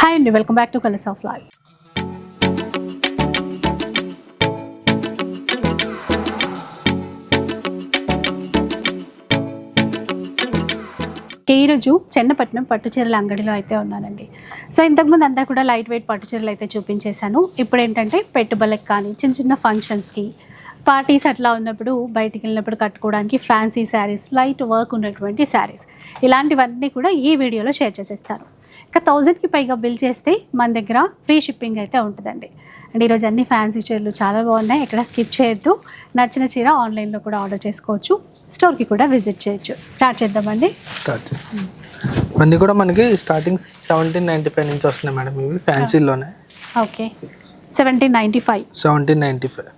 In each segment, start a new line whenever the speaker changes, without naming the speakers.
Hi అండి welcome back to colours of life. ఈరోజు చెన్నపట్నం పట్టుచీరల అంగడిలో అయితే ఉన్నానండి. సో ఇంతకుముందు అంతా కూడా లైట్ వెయిట్ పట్టుచీరలు అయితే చూపించేశాను. ఇప్పుడు ఏంటంటే పెట్టుబడులకు కానీ చిన్న చిన్న ఫంక్షన్స్కి పార్టీస్ అట్లా ఉన్నప్పుడు బయటికి వెళ్ళినప్పుడు కట్టుకోవడానికి ఫ్యాన్సీ శారీస్ లైట్ వర్క్ ఉన్నటువంటి శారీస్ ఇలాంటివన్నీ కూడా ఈ వీడియోలో షేర్ చేసేస్తాను. ఇక థౌజండ్కి పైగా బిల్ చేస్తే మన దగ్గర ఫ్రీ షిప్పింగ్ అయితే ఉంటుందండి. అండ్ ఈరోజు అన్ని ఫ్యాన్సీ చీరలు చాలా బాగున్నాయి. ఎక్కడ స్కిప్ చేయొద్దు. నచ్చిన చీర ఆన్లైన్లో కూడా ఆర్డర్ చేసుకోవచ్చు. స్టోర్కి కూడా విజిట్ చేయొచ్చు. స్టార్ట్ చేద్దామండి.
స్టార్ట్. ఇవన్నీ కూడా మనకి స్టార్టింగ్ సెవెంటీన్ నైంటీ ఫైవ్ నుంచి వస్తున్నాయి మేడం ఇవి ఫ్యాన్సీలోనే
okay. Seventeen ninety five
seventeen ninety five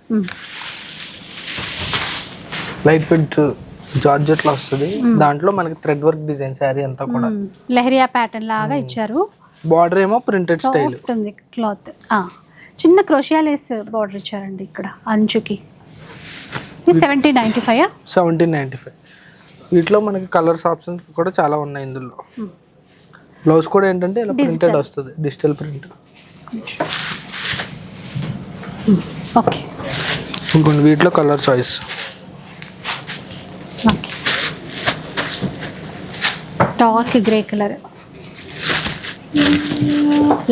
light weight జార్జెట్లో వస్తుంది. దాంట్లో మనకి థ్రెడ్ వర్క్ డిజైన్ శారీ అంతా కూడా.
లెహరియా ప్యాటర్న్ లాగా ఇచ్చారు.
బార్డర్ ఏమో ప్రింటెడ్ స్టైల్
ఉంది క్లాత్ చిన్న క్రోషియాలేస్ బార్డర్ ఇచ్చారండి ఇక్కడ అంచుకి. Seventeen ninety five
seventeen ninety five వీటిలో మనకి కలర్స్ ఆప్షన్స్ కూడా చాలా ఉన్నాయి ఇందులో. బ్లౌజ్ కూడా ఏంటంటే ఇలా ప్రింటెడ్ వస్తుంది డిజిటల్ ప్రింట్
ఓకే.
ఇంకొన్ని వీటిలో colour choice
okay dark grey colour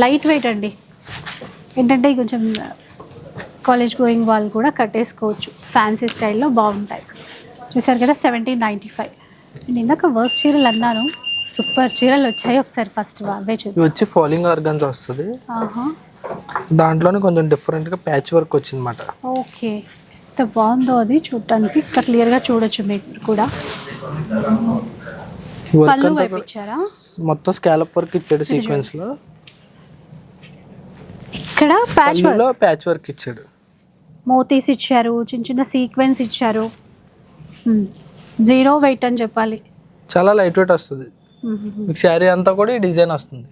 light weight అండి. ఏంటంటే కొంచెం కాలేజ్ గోయింగ్ వాళ్ళు కూడా కట్టేసుకోవచ్చు. ఫ్యాన్సీ స్టైల్లో బాగుంటాయి. చూసారు కదా సెవెంటీన్ నైంటీ ఫైవ్ నేను ఇందాక వర్క్ చీరలు అన్నాను. సూపర్ చీరలు వచ్చాయి ఒకసారి ఫస్ట్ అవే చూద్దాం.
వచ్చి ఫాలింగ్ ఆర్గన్స్ వస్తుంది.
ఆహా.
దాంట్లోనే కొంచెం డిఫరెంట్గా ప్యాచ్ వర్క్ వచ్చిందన్నమాట.
ఓకే ఎంత బాగుందో అది చూడటానికి ఇంకా క్లియర్గా చూడొచ్చు మీకు కూడా.
వర్క్
పళ్ళు వైపు ఇచ్చారా
మొత్తం స్కాలప్ వర్క్ ఇచ్చాడు సీక్వెన్స్లో.
ఇక్కడ ప్యాచ్
పళ్ళులో ప్యాచ్ వర్క్ ఇచ్చాడు.
మోతీస్ ఇచ్చారు చిన్న చిన్న సీక్వెన్స్ ఇచ్చారు. జీరో వెయిట్ అని చెప్పాలి.
చాలా లైట్ వెయిట్ వస్తుంది మీకు శారీ అంతా కూడా ఈ డిజైన్ వస్తుంది.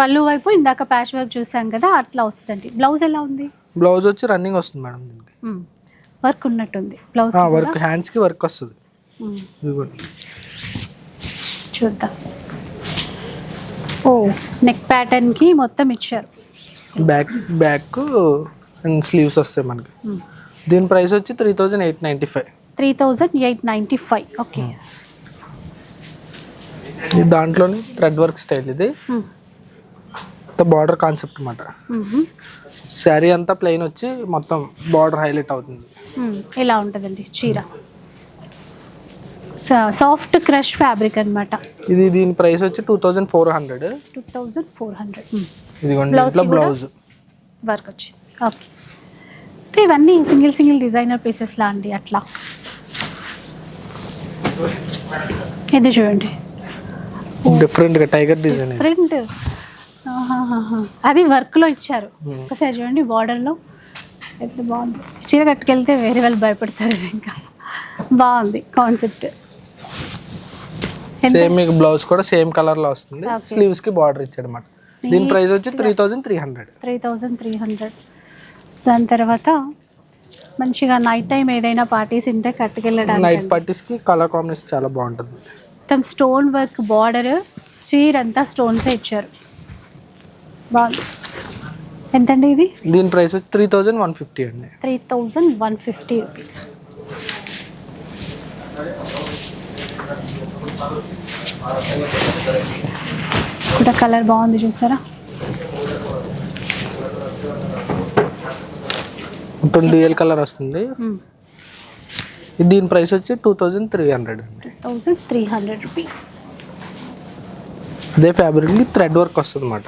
పళ్ళు వైపు ఇందాక ప్యాచ్ వర్క్ చూసాం కదా అట్లా వస్తుందండి. బ్లౌజ్ ఎలా ఉంది?
బ్లౌజ్ వచ్చి రన్నింగ్ వస్తుంది మేడం దీనికి.
వర్క్ ఉన్నట్టుంది. బ్లౌజ్
వర్క్ హ్యాండ్స్కి వర్క్ వస్తుంది.
చూద్దాం. ఓ నెక్ ప్యాటర్న్కి మొత్తం ఇచ్చారు.
బ్యాక్ బ్యాక్ అండ్ స్లీవ్స్ వస్తాయి మనకి. దీని ప్రైస్ వచ్చి three thousand eight ninety five.
Three thousand eight ninety five. Okay.
దాంట్లోని థ్రెడ్ వర్క్ స్టైల్ ఇది.
మ్మ్.
బార్డర్ కాన్సెప్ట్ అన్నమాట.
మ్మ్.
శారీ అంతా ప్లెయిన్ వచ్చి మొత్తం బార్డర్ హైలైట్ అవుతుంది.
ఇలా ఉంటుందండి చీర. సాఫ్ట్ క్రష్ ఫ్యాబ్రిక్ అన్నమాట.
ఇది దీని ప్రైస్ వచ్చి two thousand four hundred
two thousand four hundred
ఇదిగోండి
కూడా?
బ్లౌజ్
వర్క్ వచ్చింది ఓకే ఓకే ఇవన్నీ సింగిల్ సింగిల్ డిజైనర్ పీసెస్ లా అండి అట్లా. ఇది చూడండి.
డిఫరెంట్గా టైగర్ డిజైన్ ఇది.
ఫ్రంట్ అది వర్క్లో ఇచ్చారు. ఒకసారి చూడండి బార్డర్లో ఎంత బాగుంది. చీర కట్టుకెళ్తే వేరే వాళ్ళు భయపడతారు ఇంకా. బాగుంది కాన్సెప్ట్
సేమ్ మీకు బ్లౌజ్ కూడా సేమ్ కలర్లో వస్తుంది. స్లీవ్స్కి బార్డర్ ఇచ్చాడు అనమాట దీని ప్రైస్ వచ్చి three thousand three hundred
three thousand three hundred దాని తర్వాత మంచిగా నైట్ టైం ఏదైనా పార్టీస్ ఉంటే కట్టుకెళ్ళడానికి.
నైట్ పార్టీస్కి కలర్ కాంబినేషన్ చాలా బాగుంటుంది.
మొత్తం స్టోన్ వర్క్ బార్డర్ చీర అంతా స్టోన్సే ఇచ్చారు. బాగుంది. ఎంతండి ఇది?
దీని ప్రైస్ వచ్చి త్రీ థౌజండ్ వన్ ఫిఫ్టీ అండి.
Three thousand one fifty rupees. కూడా కలర్ బాగుంది చూసారా?
మొత్తం డ్యూయల్ కలర్ వస్తుంది. దీని ప్రైస్ వచ్చి టూ థౌజండ్ త్రీ హండ్రెడ్ అండి.
Two thousand three hundred rupees.
అదే ఫ్యాబ్రిక్ థ్రెడ్ వర్క్ వస్తుంది అనమాట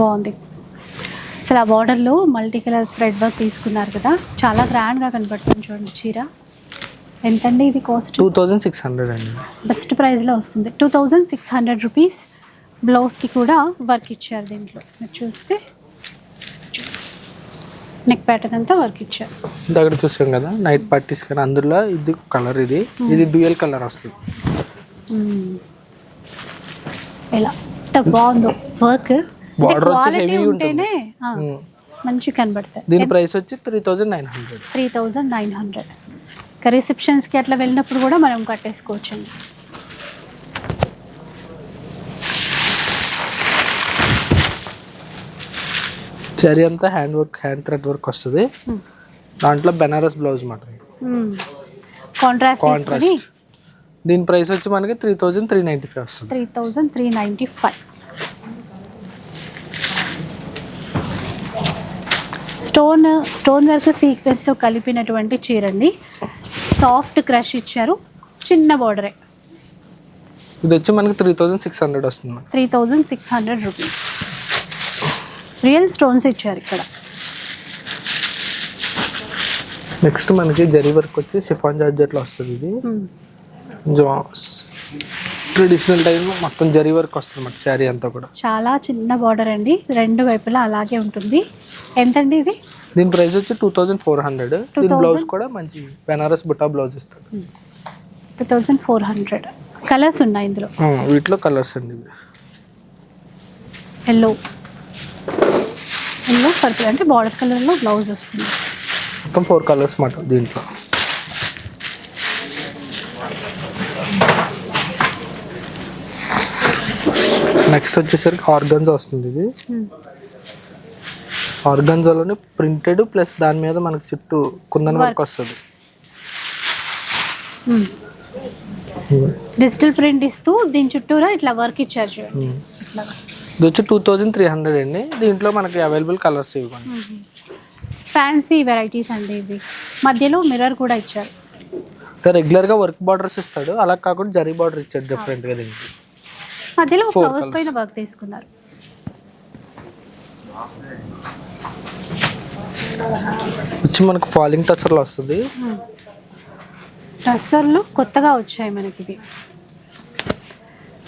బాగుంది. అసలు ఆ బార్డర్లో మల్టీ కలర్ థ్రెడ్ వర్క్ తీసుకున్నారు కదా చాలా గ్రాండ్గా కనపడుతుంది చూడండి చీర. ఎంతండి ఇది cost?
Two thousand six hundred అండి.
బెస్ట్ ప్రైస్లో వస్తుంది. Two thousand six hundred rupees బ్లౌజ్కి కూడా వర్క్ ఇచ్చారు దీంట్లో. మీరు చూస్తే నెక్ ప్యాటర్న్ అంతా వర్క్ ఇచ్చారు.
దగ్గర చూసాం కదా నైట్ పార్టీస్ కానీ అందులో ఇది కలర్ ఇది. ఇది డ్యూయల్ కలర్ వస్తుంది.
ఇలా ఎంత బాగుందో వర్క్.
Border వచ్చి ఉంటుంది.
ఉంటేనే
మ్మ్.
మంచి కనబడతాయి.
దీని ప్రైస్ వచ్చి three thousand nine hundred
three thousand nine hundred ఇంకా రిసెప్షన్స్కి అట్లా వెళ్ళినప్పుడు కూడా మనం కట్టేసుకోవచ్చు
చరీ అంతా hand work hand thread work వస్తుంది. దాంట్లో బెనారస్ బ్లౌజ్ మాట
కాంట్రాస్ట్
కాంట్రాస్ట్ దీని ప్రైస్ వచ్చి మనకి three thousand three ninety five వస్తుంది.
Three thousand three ninety five stone stone work సీక్వెన్స్తో కలిపినటువంటి చీరండి. సాఫ్ట్ క్రష్ ఇచ్చారు. చిన్న బార్డరే
ఇది వచ్చి మనకి త్రీ థౌజండ్ సిక్స్ హండ్రెడ్ వస్తుంది
three thousand six hundred rupees. Real stones ఇచ్చారు ఇక్కడ.
నెక్స్ట్ మనకి జరీ వర్క్ వచ్చి సిఫాన్ జార్జెట్లో వస్తుంది ఇది. ట్రెడిషనల్ టైం మొత్తం జరీ వర్క్ వస్తుంది శారీ అంతా కూడా.
చాలా చిన్న బార్డర్ అండి రెండు వైపులా అలాగే ఉంటుంది. ఎంతండి ఇది?
దీని ప్రైస్ వచ్చి టూ థౌజండ్ ఫోర్ హండ్రెడ్. దీని బ్లౌజ్ కూడా మంచి బెనారస్ బుట్టా బ్లౌజ్ ఇస్తుంది
two thousand four hundred. Colours ఉన్నాయి ఇందులో?
ఆ, వీటిలో కలర్స్ అండి
ఎల్లో ఎల్లో పర్పుల్ అంటే బార్డర్ కలర్లో బ్లౌజ్ వస్తుంది.
మొత్తం ఫోర్ కలర్స్ మాట దీంట్లో. నెక్స్ట్ వచ్చేసరికి ఆర్గన్స్ వస్తుంది ఇది.
Hmm.
ఆర్గన్జాలోనే ప్రింటెడ్ ప్లస్ దాని మీద మనకి చుట్టూ కుందన్ వర్క్ వస్తుంది.
డిజిటల్ ప్రింట్ ఇస్తూ దీని చుట్టూరా ఇట్లా వర్క్ ఇచ్చారు చూడండి ఇట్లా.
ఇది వచ్చి టూ థౌజండ్ త్రీ హండ్రెడ్ అండి. దీంట్లో మనకి అవైలబుల్ కలర్స్ ఇవ్వండి.
ఫ్యాన్సీ వెరైటీస్ అండి ఇవి. మధ్యలో మిర్రర్ కూడా ఇచ్చారు.
రెగ్యులర్గా వర్క్ బార్డర్స్ ఇస్తాడు. అలా కాకుండా జరీ బార్డర్ ఇచ్చాడు డిఫరెంట్గా దీనికి.
మధ్యలో ఫ్లవర్స్. పైన వర్క్ తీసుకున్నారు.
వచ్చి మనకు ఫాలింగ్ టసర్లో వస్తుంది.
టస్సర్లు కొత్తగా వచ్చాయి మనకి ఇవి.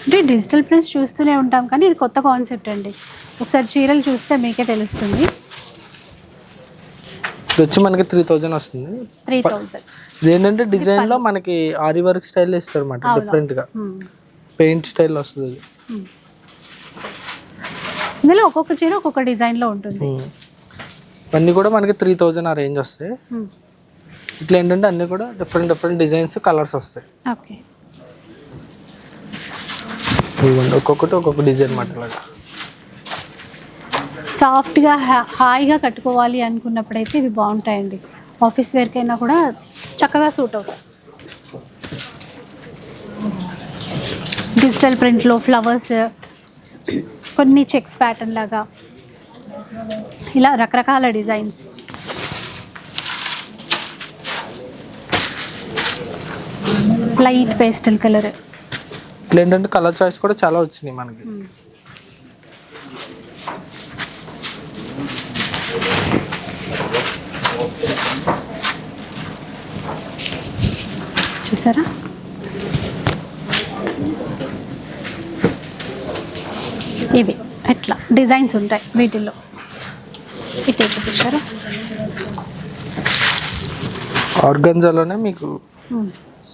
అంటే డిజిటల్ ప్రింట్స్ చూస్తూనే ఉంటాం కానీ ఇది కొత్త కాన్సెప్ట్ అండి. ఒకసారి చీరలు చూస్తే మీకే తెలుస్తుంది.
ఇది వచ్చి మనకి త్రీ థౌజండ్ వస్తుంది.
త్రీ థౌజండ్
ఇది ఏంటంటే డిజైన్లో మనకి ఆరి వర్క్ స్టైల్ ఇస్తారు అనమాట డిఫరెంట్గా. పెయింట్ స్టైల్ వస్తుంది అది.
ఇందులో ఒక్కొక్క చీర ఒక్కొక్క డిజైన్లో ఉంటుంది.
ఇవన్నీ కూడా మనకి త్రీ థౌజండ్ ఆ రేంజ్ వస్తాయి. ఇట్లా ఏంటంటే అన్ని కూడా డిఫరెంట్ డిఫరెంట్ డిజైన్స్ కలర్స్ వస్తాయి.
ఓకే.
ఒక్కొక్కటి ఒక్కొక్క డిజైన్ మాట ఇలాగా
సాఫ్ట్గా హాయిగా కట్టుకోవాలి అనుకున్నప్పుడైతే ఇవి బాగుంటాయండి. ఆఫీస్ వేర్కైనా కూడా చక్కగా సూట్ అవుతాయి. డిజిటల్ ప్రింట్లో ఫ్లవర్స్ కొన్ని చెక్స్ ప్యాటర్న్ లాగా. ఇలా రకరకాల డిజైన్స్. Light pastel colour.
ఇట్లా ఏంటంటే కలర్ చాయిస్ కూడా చాలా వచ్చినాయి మనకి.
చూసారా? ఇవి. ఎట్లా డిజైన్స్ ఉంటాయి వీటిల్లో. ఇటు చూసారా?
ఆర్గన్జాలోనే మీకు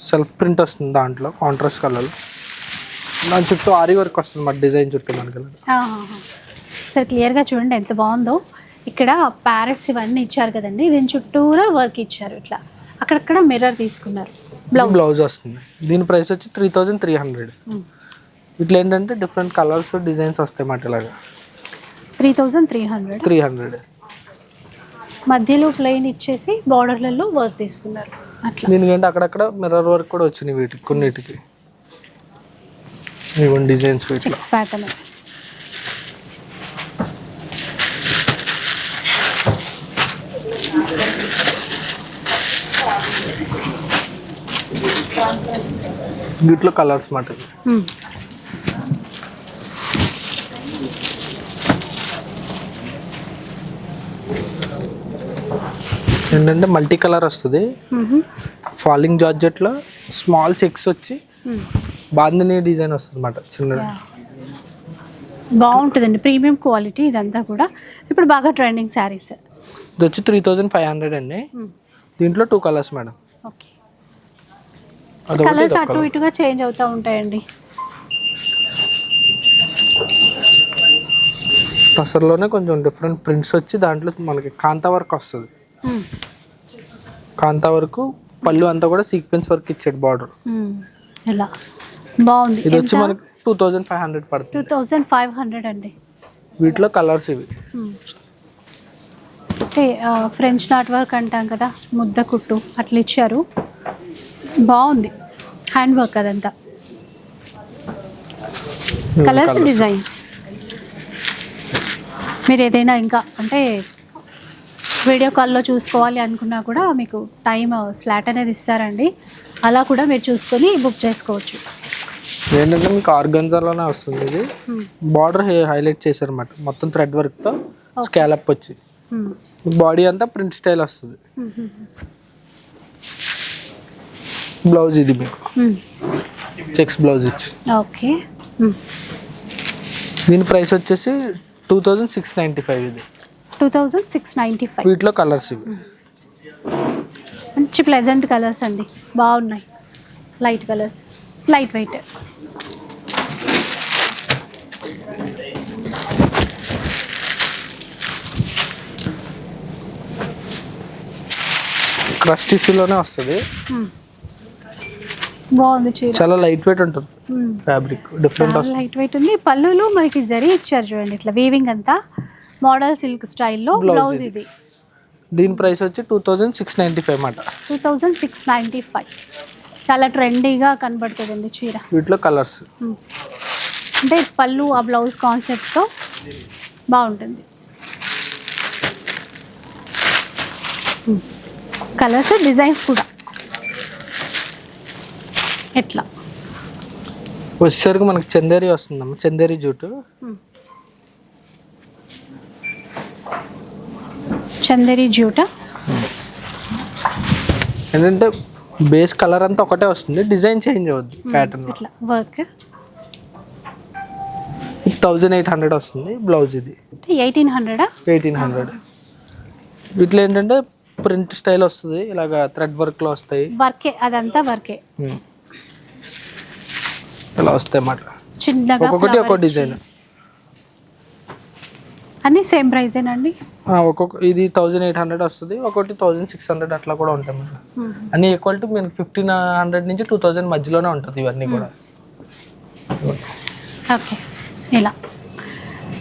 సెల్ఫ్ ప్రింట్ వస్తుంది దాంట్లో కాంట్రాస్ట్ కలర్ దాని చుట్టూ ఆరి వర్క్ వస్తుంది మన డిజైన్ చుట్టూ మనకి.
సరే క్లియర్గా చూడండి ఎంత బాగుందో. ఇక్కడ ప్యారెట్స్ ఇవన్నీ ఇచ్చారు కదండి. దీని చుట్టూరా వర్క్ ఇచ్చారు ఇట్లా. అక్కడక్కడ మిర్రర్ తీసుకున్నారు. బ్లౌజ్
బ్లౌజ్ వస్తుంది. దీని ప్రైస్ వచ్చి త్రీ థౌజండ్ త్రీ హండ్రెడ్ ఇట్లా ఏంటంటే డిఫరెంట్ కలర్స్ డిజైన్స్ వస్తాయి మాట ఇలాగా.
Three thousand three hundred?
Three hundred
మధ్యలో ప్లెయిన్ ఇచ్చేసి బార్డర్లలో వర్క్ తీసుకున్నారు. అట్లా.
దీనికి ఏంటి అక్కడక్కడ మిర్రర్ వర్క్ కూడా వచ్చినాయి వీటికి కొన్నిటికి. ఇవ్వండి డిజైన్స్
చెక్స్ ప్యాటర్న్
వీటిలో కలర్స్ మాట ఏంటంటే మల్టీ కలర్ వస్తుంది. ఫాలింగ్ జార్జెట్లో స్మాల్ చెక్స్ వచ్చి బాందిని డిజైన్ వస్తుంది అనమాట చిన్న
బాగుంటుందండి. ప్రీమియం క్వాలిటీ ఇదంతా కూడా. ఇప్పుడు బాగా ట్రెండింగ్ శారీస్.
ఇది వచ్చి త్రీ థౌజండ్ ఫైవ్ హండ్రెడ్ అండి. దీంట్లో two colours madam.
Okay. Colours అటు. ఇటుగా చేంజ్ అవుతూ ఉంటాయండి.
టసర్లోనే కొంచెం డిఫరెంట్ ప్రింట్స్ వచ్చి దాంట్లో మనకి కాంతా వర్క్ వస్తుంది. కాంతా వర్క్ పళ్ళు అంతా కూడా సీక్వెన్స్ వర్క్ ఇచ్చాడు బార్డర్.
ఇలా బాగుంది.
ఇది వచ్చి మనకి two thousand five hundred
two
పడుతుంది
థౌజండ్ ఫైవ్ హండ్రెడ్ అండి.
వీటిలో కలర్స్ ఇవి.
అంటే ఫ్రెంచ్ నాట్ వర్క్ అంటాం కదా ముద్ద కుట్టు అట్లా ఇచ్చారు. బాగుంది. హ్యాండ్ వర్క్ అదంతా. కలర్స్. డిజైన్స్ మీరు ఏదైనా ఇంకా అంటే వీడియో కాల్లో చూసుకోవాలి అనుకున్నా కూడా మీకు టైం స్లాట్ అనేది ఇస్తారండి. అలా కూడా మీరు చూసుకొని బుక్ చేసుకోవచ్చు.
ఏంటంటే మీకు ఆర్గంజాలోనే వస్తుంది ఇది. బార్డర్ హైలైట్ చేశారన్నమాట. మొత్తం థ్రెడ్ వర్క్తో స్కాలప్ వచ్చి. బాడీ అంతా ప్రింట్ స్టైల్ వస్తుంది. బ్లౌజ్ ఇది మీకు. చెక్స్ బ్లౌజ్ ఇచ్చి
ఓకే.
దీని ప్రైస్ వచ్చేసి two thousand six ninety five ఇది.
Two thousand six ninety five
వీటిలో కలర్స్ ఇవి.
మంచి ప్లెజెంట్ కలర్స్ అండి. బాగున్నాయి. Light colours light weight
crush టిష్యూలోనే వస్తుంది.
బాగుంది చీర.
చాలా లైట్ వెయిట్ ఉంటుంది. ఫ్యాబ్రిక్ డిఫరెంట్
లైట్ వెయిట్ ఉంది. పళ్ళులు మనకి జరీ ఇచ్చారు చూడండి ఇట్లా వీవింగ్ అంతా. మోడల్ సిల్క్ స్టైల్లో బ్లౌజ్
ఇది. దీని ప్రైస్ వచ్చి two thousand six ninety five అన్నమాట
two thousand six ninety five చాలా ట్రెండీగా కనబడుతుందండి చీర.
వీటిలో కలర్స్.
అంటే పళ్ళు ఆ బ్లౌజ్ కాన్సెప్ట్తో బాగుంటుంది. కలర్స్ డిజైన్స్ కూడా. ఎట్లా?
వచ్చేసరికి మనకి చందేరి వస్తుందమ్మా చందేరి జూటు.
చందేరి జ్యూట.
ఏంటంటే బేస్ కలర్ అంతా ఒకటే వస్తుంది డిజైన్ చేంజ్ అవుద్ది ప్యాటర్న్
ఇట్లా వర్క్
థౌజండ్ ఎయిట్ హండ్రెడ్ వస్తుంది బ్లౌజ్ ఇది.
ఎయిటీన్ హండ్రెడా?
Eighteen hundred. వీటిలో ఏంటంటే ప్రింట్ స్టైల్ వస్తుంది ఇలాగ థ్రెడ్ వర్క్లో వస్తాయి.
వర్కే అదంతా వర్కే.
ఇలా వస్తాయి అన్నమాట. ఒక్కొక్కటి
flower
ఒక్కో
ఇచ్చి.
డిజైన్.
అన్నీ సేమ్ ప్రైజేనండి
ఒక్కొక్క ఇది థౌజండ్ ఎయిట్ హండ్రెడ్ వస్తుంది ఒకటి థౌజండ్ సిక్స్ హండ్రెడ్ అట్లా కూడా ఉంటాయి మేడం. అన్ని ఈక్వల్ టు మీకు ఫిఫ్టీన్ హండ్రెడ్ నుంచి టూ థౌజండ్ మధ్యలోనే ఉంటుంది ఇవన్నీ కూడా.
ఓకే. ఇలా.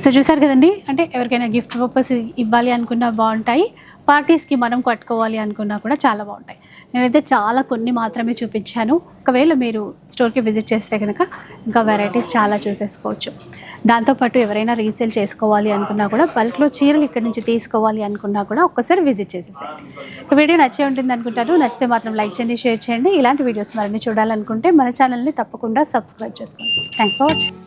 సో చూసారు కదండి అంటే ఎవరికైనా గిఫ్ట్ పర్పస్ ఇవ్వాలి అనుకున్నా బాగుంటాయి పార్టీస్కి మనం కట్టుకోవాలి అనుకున్నా కూడా చాలా బాగుంటాయి. నేనైతే చాలా కొన్ని మాత్రమే చూపించాను. ఒకవేళ మీరు స్టోర్కి విజిట్ చేస్తే కనుక ఇంకా వెరైటీస్ చాలా చూసేసుకోవచ్చు. దాంతోపాటు ఎవరైనా రీసేల్ చేసుకోవాలి అనుకున్నా కూడా బల్క్లో చీరలు ఇక్కడ నుంచి తీసుకోవాలి అనుకున్నా కూడా ఒక్కసారి విజిట్ చేసేసేయండి. ఒక వీడియో నచ్చే ఉంటుంది అనుకుంటారు నచ్చితే మాత్రం లైక్ చేయండి షేర్ చేయండి. ఇలాంటి వీడియోస్ మరిన్ని చూడాలనుకుంటే మన ఛానల్ని తప్పకుండా సబ్స్క్రైబ్ చేసుకోండి. Thanks for watching.